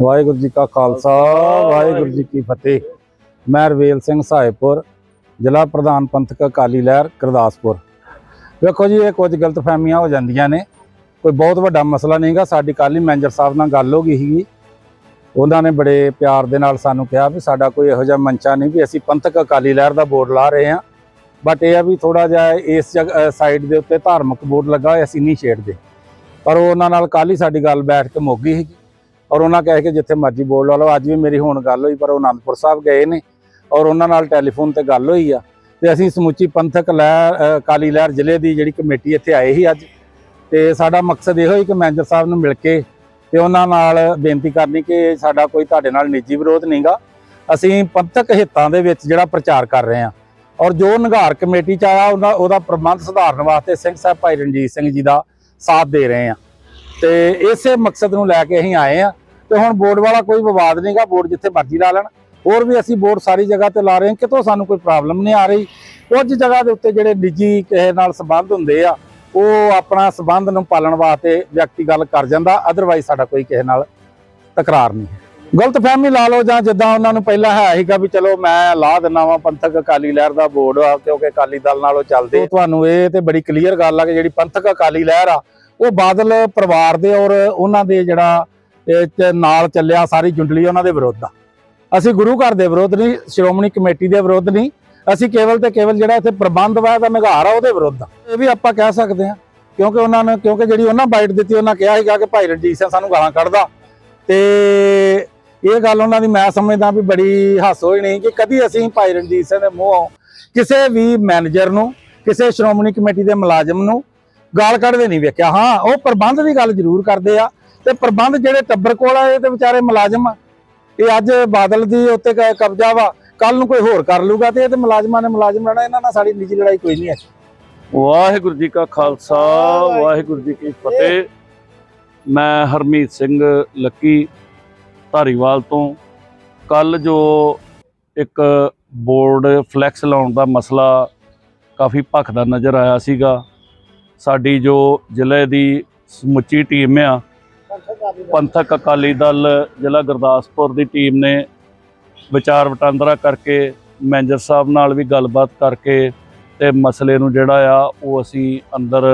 ਵਾਹਿਗੁਰੂ ਜੀ ਕਾ ਖਾਲਸਾ, ਵਾਹਿਗੁਰੂ ਜੀ ਕੀ ਫਤਿਹ। ਮੈਂ ਰਵੇਲ ਸਿੰਘ ਸਾਹਿਬਪੁਰ ਜ਼ਿਲ੍ਹਾ ਪ੍ਰਧਾਨ ਪੰਥਕ ਅਕਾਲੀ ਲਹਿਰ, ਗੁਰਦਾਸਪੁਰ। ਵੇਖੋ ਜੀ, ਇਹ ਕੁਝ ਗਲਤਫਹਿਮੀਆਂ ਹੋ ਜਾਂਦੀਆਂ ਨੇ। ਕੋਈ ਬਹੁਤ ਵੱਡਾ ਮਸਲਾ ਨਹੀਂਗਾ। ਸਾਡੀ ਕੱਲ੍ਹ ਹੀ ਮੈਨੇਜਰ ਸਾਹਿਬ ਨਾਲ ਗੱਲ ਹੋ ਗਈ ਸੀਗੀ। ਉਹਨਾਂ ਨੇ ਬੜੇ ਪਿਆਰ ਦੇ ਨਾਲ ਸਾਨੂੰ ਕਿਹਾ ਵੀ ਸਾਡਾ ਕੋਈ ਇਹੋ ਜਿਹਾ ਮੰਚਾ ਨਹੀਂ ਵੀ ਅਸੀਂ ਪੰਥਕ ਅਕਾਲੀ ਲਹਿਰ ਦਾ ਬੋਰਡ ਲਾ ਰਹੇ ਹਾਂ। ਬਟ ਇਹ ਆ ਵੀ ਥੋੜਾ ਜਿਹਾ ਇਸ ਸਾਈਡ ਦੇ ਉੱਤੇ ਧਾਰਮਿਕ ਬੋਰਡ ਲੱਗਾ ਹੋਇਆ, ਅਸੀਂ ਨਹੀਂ ਛੇੜਦੇ। ਪਰ ਉਹਨਾਂ ਨਾਲ ਕੱਲ੍ਹ ਹੀ ਸਾਡੀ ਗੱਲ ਬੈਠ ਕੇ ਮੁੱਕ ਗਈ ਸੀਗੀ। ਔਰ ਉਹਨਾਂ ਕਹੇ ਕਿ ਜਿੱਥੇ ਮਰਜ਼ੀ ਬੋਲ ਲਾ ਲਓ ਅੱਜ ਵੀ ਮੇਰੀ ਹੁਣ ਗੱਲ ਹੋਈ ਪਰ ਉਹ ਅਨੰਦਪੁਰ ਸਾਹਿਬ ਗਏ ਨੇ ਔਰ ਉਹਨਾਂ ਨਾਲ ਟੈਲੀਫੋਨ ਤੇ ਗੱਲ ਹੋਈ ਆ। ਤੇ ਅਸੀਂ ਸਮੁੱਚੀ ਪੰਥਕ ਲਹਿਰ ਅ, ਅਕਾਲੀ ਲਹਿਰ ਜ਼ਿਲ੍ਹੇ ਦੀ ਜਿਹੜੀ ਕਮੇਟੀ ਇੱਥੇ ਆਏ ਸੀ ਅੱਜ। ਤੇ ਸਾਡਾ ਮਕਸਦ ਇਹੋ ਹੀ ਕਿ ਮੈਨੇਜਰ ਸਾਹਿਬ ਨੂੰ ਮਿਲ ਕੇ ਤੇ ਉਹਨਾਂ ਨਾਲ ਬੇਨਤੀ ਕਰਨੀ ਕਿ ਸਾਡਾ ਕੋਈ ਤੁਹਾਡੇ ਨਾਲ ਨਿੱਜੀ ਵਿਰੋਧ ਨਹੀਂਗਾ। ਅਸੀਂ ਪੰਥਕ ਹਿੱਤਾਂ ਦੇ ਵਿੱਚ ਜਿਹੜਾ ਪ੍ਰਚਾਰ ਕਰ ਰਹੇ ਹਾਂ ਔਰ ਜੋ ਨਿਗਾਰ ਕਮੇਟੀ ਚ ਆਇਆ ਉਹਦਾ ਉਹਦਾ ਪ੍ਰਬੰਧ ਸੁਧਾਰਨ ਵਾਸਤੇ ਸਿੰਘ ਸਾਹਿਬ ਭਾਈ ਰਣਜੀਤ ਸਿੰਘ ਜੀ ਦਾ ਸਾਥ ਦੇ ਰਹੇ ਹਾਂ ਤੇ ਇਸੇ ਮਕਸਦ ਨੂੰ ਲੈ ਕੇ ਅਸੀਂ ਆਏ ਆ ਤੇ ਹੁਣ ਬੋਰਡ ਵਾਲਾ ਕੋਈ ਵਿਵਾਦ ਨਹੀਂਗਾ ਬੋਰਡ ਜਿੱਥੇ ਮਰਜ਼ੀ ਲਾ ਲੈਣ। ਹੋਰ ਵੀ ਅਸੀਂ ਬੋਰਡ ਸਾਰੀ ਜਗ੍ਹਾ ਤੇ ਲਾ ਰਹੇ ਹਾਂ, ਕਿਤੋਂ ਸਾਨੂੰ ਕੋਈ ਪ੍ਰੋਬਲਮ ਨਹੀਂ ਆ ਰਹੀ। ਕੁਝ ਜਗ੍ਹਾ ਦੇ ਉੱਤੇ ਜਿਹੜੇ ਨਿੱਜੀ ਕਿਸੇ ਨਾਲ ਸੰਬੰਧ ਹੁੰਦੇ ਆ, ਉਹ ਆਪਣਾ ਸੰਬੰਧ ਨੂੰ ਪਾਲਣ ਵਾਸਤੇ ਵਿਅਕਤੀ ਗੱਲ ਕਰ ਜਾਂਦਾ ਅਦਰਵਾਈਜ਼ ਸਾਡਾ ਕੋਈ ਕਿਸੇ ਨਾਲ ਤਕਰਾਰ ਨਹੀਂ ਹੈ। ਗਲਤ ਫਹਿਮੀ ਲਾ ਲਓ ਜਾਂ ਜਿੱਦਾਂ ਉਹਨਾਂ ਨੂੰ ਪਹਿਲਾਂ ਹੈ ਸੀਗਾ ਵੀ ਚਲੋ ਮੈਂ ਲਾ ਦਿੰਨਾ ਵਾਂ, ਪੰਥਕ ਅਕਾਲੀ ਲਹਿਰ ਦਾ ਬੋਰਡ ਆ, ਕਿਉਂਕਿ ਅਕਾਲੀ ਦਲ ਨਾਲੋਂ ਚੱਲਦੇ ਤੁਹਾਨੂੰ ਇਹ ਤੇ ਬੜੀ ਕਲੀਅਰ ਗੱਲ ਆ ਕਿ ਜਿਹੜੀ ਪੰਥਕ ਅਕਾਲੀ ਲਹਿਰ ਆ ਉਹ ਬਾਦਲ ਪਰਿਵਾਰ ਦੇ ਔਰ ਉਹਨਾਂ ਦੇ ਜਿਹੜਾ ਨਾਲ ਚੱਲਿਆ, ਸਾਰੀ ਜੁੰਡਲੀ ਉਹਨਾਂ ਦੇ ਵਿਰੁੱਧ ਆ। ਅਸੀਂ ਗੁਰੂ ਘਰ ਦੇ ਵਿਰੁੱਧ ਨਹੀਂ, ਸ਼੍ਰੋਮਣੀ ਕਮੇਟੀ ਦੇ ਵਿਰੁੱਧ ਨਹੀਂ, ਅਸੀਂ ਕੇਵਲ ਤੇ ਕੇਵਲ ਜਿਹੜਾ ਇੱਥੇ ਪ੍ਰਬੰਧ ਵਾ ਦਾ ਨਿਗਾਰ ਆ ਉਹਦੇ ਵਿਰੁੱਧ ਆ। ਇਹ ਵੀ ਆਪਾਂ ਕਹਿ ਸਕਦੇ ਹਾਂ, ਕਿਉਂਕਿ ਉਹਨਾਂ ਨੇ, ਕਿਉਂਕਿ ਜਿਹੜੀ ਉਹਨਾਂ ਬਾਈਟ ਦਿੱਤੀ, ਉਹਨਾਂ ਕਿਹਾ ਸੀਗਾ ਕਿ ਭਾਈ ਰਣਜੀਤ ਸਿੰਘ ਸਾਨੂੰ ਗਾਲਾਂ ਕੱਢਦਾ। ਤੇ ਇਹ ਗੱਲ ਉਹਨਾਂ ਦੀ ਮੈਂ ਸਮਝਦਾ ਵੀ ਬੜੀ ਹਾਸੋ ਹੋਈ ਨਹੀਂ ਕਿ ਕਦੀ ਅਸੀਂ ਭਾਈ ਰਣਜੀਤ ਸਿੰਘ ਦੇ ਮੂੰਹੋਂ ਕਿਸੇ ਵੀ ਮੈਨੇਜਰ ਨੂੰ, ਕਿਸੇ ਸ਼੍ਰੋਮਣੀ ਕਮੇਟੀ ਦੇ ਮੁਲਾਜ਼ਮ ਨੂੰ ਗਾਲ ਕੱਢਦੇ ਨਹੀਂ ਵੇਖਿਆ। ਹਾਂ ਉਹ ਪ੍ਰਬੰਧ ਦੀ ਗੱਲ ਜ਼ਰੂਰ ਕਰਦੇ ਆ ਤੇ ਪ੍ਰਬੰਧ ਜਿਹੜੇ ਟੱਬਰ ਕੋਲ ਆ ਇਹ ਤੇ ਵਿਚਾਰੇ ਮੁਲਾਜ਼ਮ ਆ। ਇਹ ਅੱਜ ਬਾਦਲ ਦੀ ਉੱਤੇ ਕ- ਕਬਜ਼ਾ ਵਾ ਕੱਲ ਨੂੰ ਕੋਈ ਹੋਰ ਕਰ ਲੂਗਾ ਤੇ ਇਹ ਤੇ ਮੁਲਾਜ਼ਮਾਂ ਨੇ ਮੁਲਾਜ਼ਮ ਲੈਣਾ ਇਹਨਾਂ ਨਾਲ ਸਾਡੀ ਨਿੱਜੀ ਲੜਾਈ ਕੋਈ ਨਹੀਂ ਹੈ। ਵਾਹਿਗੁਰੂ ਜੀ ਕਾ ਖਾਲਸਾ ਵਾਹਿਗੁਰੂ ਜੀ ਕੀ ਫਤਿਹ। ਮੈਂ ਹਰਮੀਤ ਸਿੰਘ ਲੱਕੀ ਧਾਰੀਵਾਲ ਤੋਂ। ਕੱਲ ਜੋ ਇੱਕ ਬੋਰਡ ਫਲੈਕਸ ਲਾਉਣ ਦਾ ਮਸਲਾ ਕਾਫੀ ਭਖਦਾ ਨਜ਼ਰ ਆਇਆ ਸੀਗਾ। ਸਾਡੀ ਜੋ ਜ਼ਿਲ੍ਹੇ ਦੀ ਸਮੁੱਚੀ ਟੀਮ ਆ, ਪੰਥਕ ਅਕਾਲੀ ਦਲ ਜ਼ਿਲ੍ਹਾ ਗੁਰਦਾਸਪੁਰ ਦੀ ਟੀਮ ਨੇ ਵਿਚਾਰ ਵਟਾਂਦਰਾ ਕਰਕੇ ਮੈਨੇਜਰ ਸਾਹਿਬ ਨਾਲ ਵੀ ਗੱਲਬਾਤ ਕਰਕੇ ਤੇ ਮਸਲੇ ਨੂੰ ਜਿਹੜਾ ਆ ਉਹ ਅਸੀਂ ਅੰਦਰ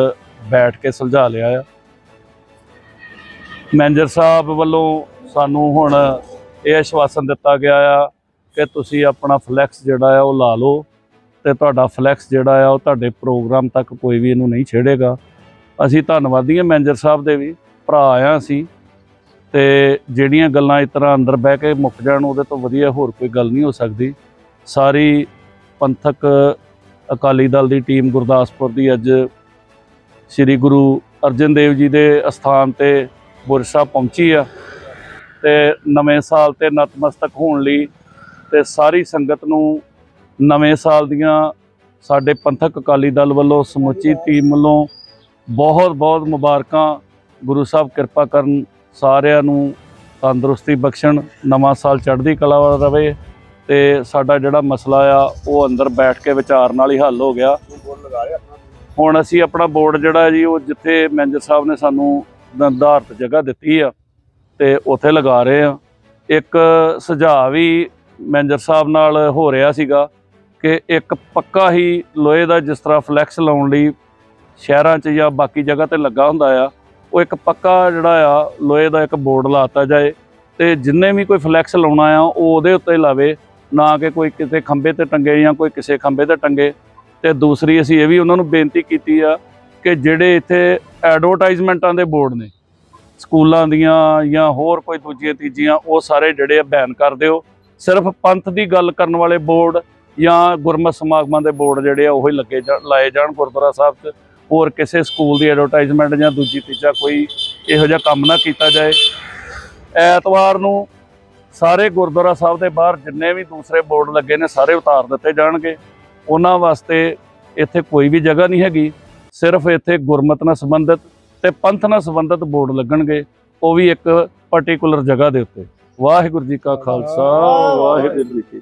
ਬੈਠ ਕੇ ਸੁਲਝਾ ਲਿਆ ਆ। ਮੈਨੇਜਰ ਸਾਹਿਬ ਵੱਲੋਂ ਸਾਨੂੰ ਹੁਣ ਇਹ ਆਸ਼ਵਾਸਨ ਦਿੱਤਾ ਗਿਆ ਆ ਕਿ ਤੁਸੀਂ ਆਪਣਾ ਫਲੈਕਸ ਜਿਹੜਾ ਆ ਉਹ ਲਾ ਲਓ। ਤੇ ਤੁਹਾਡਾ ਫਲੈਕਸ ਜਿਹੜਾ ਆ, ਉਹ ਤੁਹਾਡੇ ਪ੍ਰੋਗਰਾਮ ਤੱਕ ਕੋਈ ਵੀ ਇਹਨੂੰ ਨਹੀਂ ਛੇੜੇਗਾ। ਅਸੀਂ ਧੰਨਵਾਦੀ ਹਾਂ ਮੈਨੇਜਰ ਸਾਹਿਬ ਦੇ ਵੀ, ਭਰਾ ਆ ਅਸੀਂ। ਤੇ ਜਿਹੜੀਆਂ ਗੱਲਾਂ ਇਸ ਤਰ੍ਹਾਂ ਅੰਦਰ ਬਹਿ ਕੇ ਮੁੱਕ ਜਾਣ, ਉਹਦੇ ਤੋਂ ਵਧੀਆ ਹੋਰ ਕੋਈ ਗੱਲ ਨਹੀਂ ਹੋ ਸਕਦੀ। ਸਾਰੀ ਪੰਥਕ ਅਕਾਲੀ ਦਲ ਦੀ ਟੀਮ ਗੁਰਦਾਸਪੁਰ ਦੀ ਅੱਜ ਸ੍ਰੀ ਗੁਰੂ ਅਰਜਨ ਦੇਵ ਜੀ ਦੇ ਅਸਥਾਨ ਤੇ ਬੁਰਜ ਸਾਹਿਬ ਪਹੁੰਚੀ ਆ। ਤੇ ਨਵੇਂ ਸਾਲ ਤੇ ਨਤਮਸਤਕ ਹੋਣ ਲਈ ਤੇ ਸਾਰੀ ਸੰਗਤ ਨੂੰ ਨਵੇਂ ਸਾਲ ਦੀਆਂ ਸਾਡੇ ਪੰਥਕ ਅਕਾਲੀ ਦਲ ਵੱਲੋਂ ਸਮੁੱਚੀ ਟੀਮ ਵੱਲੋਂ ਬਹੁਤ ਬਹੁਤ ਮੁਬਾਰਕਾਂ। ਗੁਰੂ ਸਾਹਿਬ ਕਿਰਪਾ ਕਰਨ ਸਾਰਿਆਂ ਨੂੰ ਤੰਦਰੁਸਤੀ ਬਖਸ਼ਣ, ਨਵਾਂ ਸਾਲ ਚੜ੍ਹਦੀ ਕਲਾ ਵਾਲਾ ਰਵੇ ਤੇ ਸਾਡਾ ਜਿਹੜਾ ਮਸਲਾ ਆ, ਉਹ ਅੰਦਰ ਬੈਠ ਕੇ ਵਿਚਾਰ ਨਾਲ ਹੀ ਹੱਲ ਹੋ ਗਿਆ। ਹੁਣ ਅਸੀਂ ਆਪਣਾ ਬੋਰਡ ਜਿਹੜਾ ਜੀ, ਉਹ ਜਿੱਥੇ ਮੈਨੇਜਰ ਸਾਹਿਬ ਨੇ ਸਾਨੂੰ ਨਿਰਧਾਰਤ ਜਗ੍ਹਾ ਦਿੱਤੀ ਆ, ਤੇ ਉੱਥੇ ਲਗਾ ਰਹੇ ਆ। ਇੱਕ ਸੁਝਾਅ ਵੀ ਮੈਨੇਜਰ ਸਾਹਿਬ ਨਾਲ ਹੋ ਰਿਹਾ ਸੀਗਾ ਕਿ ਇੱਕ ਪੱਕਾ ਹੀ ਲੋਹੇ ਦਾ ਜਿਸ ਤਰ੍ਹਾਂ ਫਲੈਕਸ ਲਾਉਣ ਲਈ ਸ਼ਹਿਰਾਂ 'ਚ ਜਾਂ ਬਾਕੀ ਜਗ੍ਹਾ ਤੇ ਲੱਗਾ ਹੁੰਦਾ ਆ, ਉਹ ਇੱਕ ਪੱਕਾ ਜਿਹੜਾ ਆ, ਲੋਹੇ ਦਾ ਇੱਕ ਬੋਰਡ ਲਾਤਾ ਜਾਏ ਤੇ ਜਿੰਨੇ ਵੀ ਕੋਈ ਫਲੈਕਸ ਲਾਉਣਾ ਆ, ਉਹ ਉਹਦੇ ਉੱਤੇ ਲਾਵੇ, ਨਾ ਕਿ ਕੋਈ ਕਿਸੇ ਖੰਭੇ ਤੇ ਟੰਗੇ ਜਾਂ ਕੋਈ ਕਿਸੇ ਖੰਭੇ ਤੇ ਟੰਗੇ। ਤੇ ਦੂਸਰੀ ਅਸੀਂ ਇਹ ਵੀ ਉਹਨਾਂ ਨੂੰ ਬੇਨਤੀ ਕੀਤੀ ਆ ਕਿ ਜਿਹੜੇ ਇੱਥੇ ਐਡਵਰਟਾਈਜ਼ਮੈਂਟਾਂ ਦੇ ਬੋਰਡ ਨੇ, ਸਕੂਲਾਂ ਦੀਆਂ ਜਾਂ ਹੋਰ ਕੋਈ ਦੂਜੀਆਂ ਤੀਜੀਆਂ, ਉਹ ਸਾਰੇ ਜਿਹੜੇ ਆ ਬੈਨ ਕਰ ਦਿਓ। ਸਿਰਫ ਪੰਥ ਦੀ ਗੱਲ ਕਰਨ ਵਾਲੇ ਬੋਰਡ ਜਾਂ ਗੁਰਮਤ ਸਮਾਗਮਾਂ ਦੇ ਬੋਰਡ ਜਿਹੜੇ ਆ ਉਹੀ ਲੱਗੇ ਜਾ- ਲਾਏ ਜਾਣ ਗੁਰਦੁਆਰਾ ਸਾਹਿਬ 'ਚ। ਹੋਰ ਕਿਸੇ ਸਕੂਲ ਦੀ ਐਡਵਰਟਾਈਜ਼ਮੈਂਟ ਜਾਂ ਦੂਜੀ ਤੀਜਾ ਕੋਈ ਇਹੋ ਜਿਹਾ ਕੰਮ ਨਾ ਕੀਤਾ ਜਾਏ। ਐਤਵਾਰ ਨੂੰ ਸਾਰੇ ਗੁਰਦੁਆਰਾ ਸਾਹਿਬ ਦੇ ਬਾਹਰ ਜਿੰਨੇ ਵੀ ਦੂਸਰੇ ਬੋਰਡ ਲੱਗੇ ਨੇ ਸਾਰੇ ਉਤਾਰ ਦਿੱਤੇ ਜਾਣਗੇ। ਉਹਨਾਂ ਵਾਸਤੇ ਇੱਥੇ ਕੋਈ ਵੀ ਜਗ੍ਹਾ ਨਹੀਂ ਹੈਗੀ। ਸਿਰਫ ਇੱਥੇ ਗੁਰਮਤ ਨਾਲ ਸੰਬੰਧਿਤ ਤੇ ਪੰਥ ਨਾਲ ਸੰਬੰਧਿਤ ਬੋਰਡ ਲੱਗਣਗੇ। ਉਹ ਵੀ ਇੱਕ ਪਾਰਟਿਕੂਲਰ ਜਗ੍ਹਾ ਦੇ ਉੱਤੇ। ਵਾਹਿਗੁਰੂ ਜੀ ਕਾ ਖਾਲਸਾ, ਵਾਹਿਗੁਰੂ ਜੀ ਕੀ